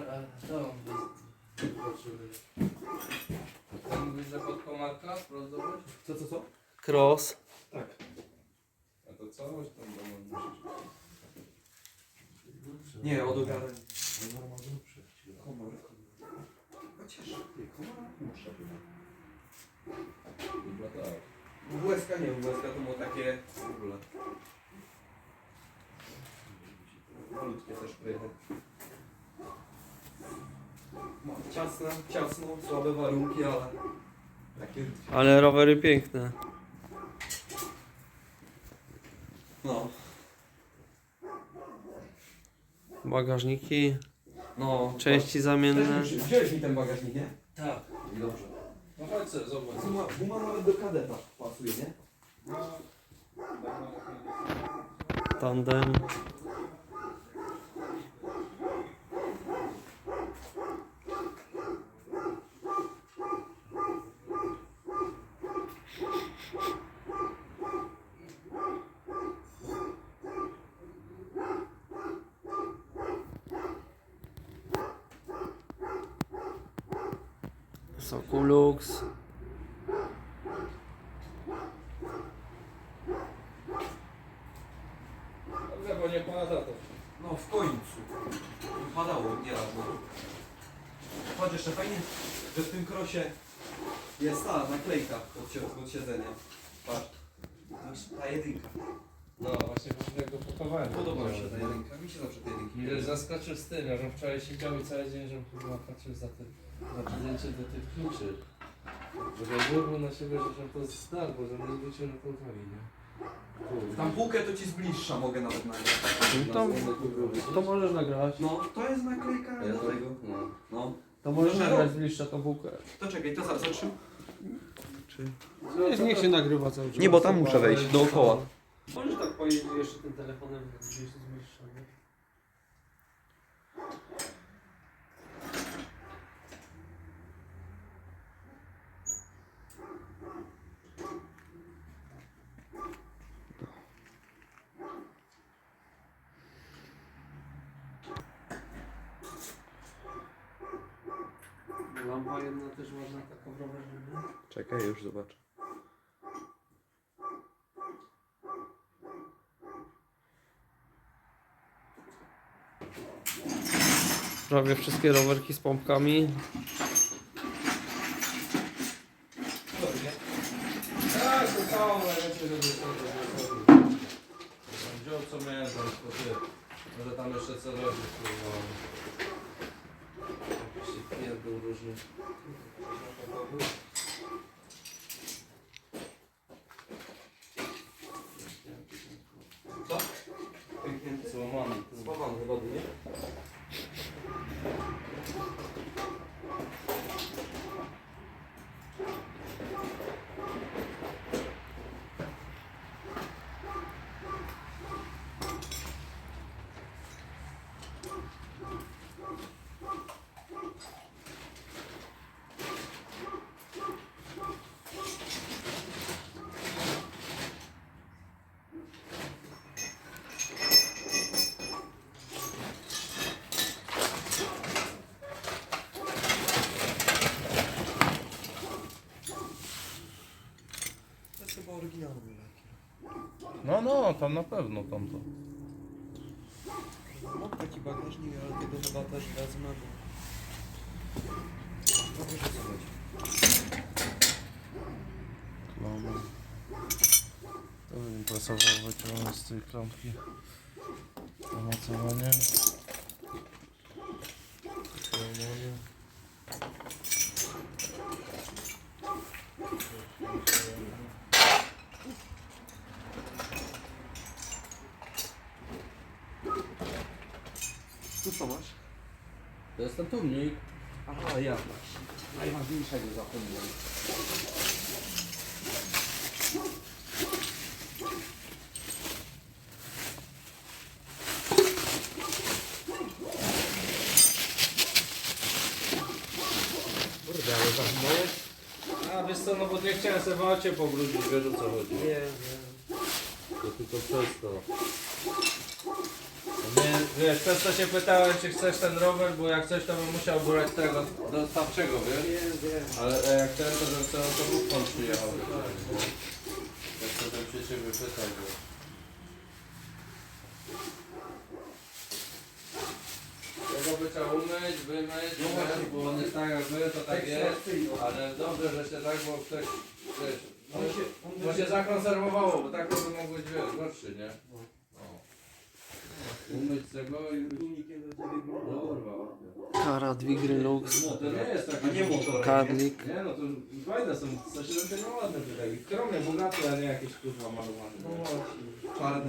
to mówisz, że pod komarka rozdobyć? Co, co, co? Cross. Tak. A to całość tam do. Nie, od. Komar. Chociaż, ty, komar muszę. Chyba tak. Nie, WSK to było takie w ogóle. Malutkie też prychy. Ciasne, ciasno, słabe warunki, ale takie Ale rowery piękne. No, Bagażniki, no. części Też zamienne. musi- Wziąłeś mi ten bagażnik, nie? Tak. I dobrze. No chodź sobie, zobacz. Guma, guma nawet do kadeta pasuje, nie? No, tak, Tandem. Dobrze, bo nie pada to. No w końcu. Padało nieraz. No. Patrz jeszcze fajnie, że w tym krosie jest ta naklejka od, od siedzenia. Patrz. Ta jedynka. No właśnie, pewnego pochowania. Podoba mi się ta jedynka. Mi się zawsze te jedynki Mnie zaskoczył z tym, że wczoraj siedział i cały dzień, że chyba patrzył za tym, na zdjęcie do tych kluczy. Bo ja na siebie, że że to jest dar, bo że zwrócił na to uwagi, nie? Kurde. Tam półkę to ci z bliższa mogę nawet nagrać. No to, to możesz nagrać. No, to jest naklejka Ja do to- tego. No. No. To możesz No. nagrać z bliższa tą bułkę. To czekaj, to zaraz zatrzym. Nie, niech się nagrywa cały czas. Nie, bo tam muszę wejść, dookoła. Możesz tak pojeździć jeszcze tym telefonem gdzieś z bliższa, nie? Lampa jedna też ważna taka w rowerze, nie? Czekaj, już zobaczę. Prawie wszystkie rowerki z pompkami. Wziął co miałem. Może tam jeszcze co robić. Jakiś się różny. Co? Złamany. Do wody, nie? No, no, tam na pewno tamto. Mam taki bagażnik, ale tego chyba też wezmę, bo... No co chodzi. Mamy. To bym pasował wyciągnąć z tej klamki. Zamocowanie. Tu co masz? To jest ten turnik. Aha, ja. Najważniejszego zapomniałem. Kurde, ale zawinąłeś? A wiesz co, no bo nie chciałem sobie w aucie pobrudzić, wiesz o co chodzi. Nie, nie. To tylko przez to. Nie, wiesz, przez to się pytałem, czy chcesz ten rower, bo jak coś, to bym musiał brać tego dostawczego, wiesz? Ale e, jak ten, to bym to autobus pan przyjechał. Jak to bym się ciebie pytał, bo... Tego by trzeba umyć, wymyć, No właśnie. bo on jest tak jak wy, to tak jest. Ale dobrze, że się tak, bo ktoś, wiesz, no, bo się zakonserwowało, bo tak to by mogło być wiesz, gorszy, nie? No. Umyć tego i... Tunikiem do ciebie było. Kurwa. Kara, Dwigry Lux. No to nie jest taki... A nie motorem, Kadlik. Nie no, to fajne są, 170 ładne tutaj. Kromie bogaty, a nie jakieś kurwa malowane. No. Czarny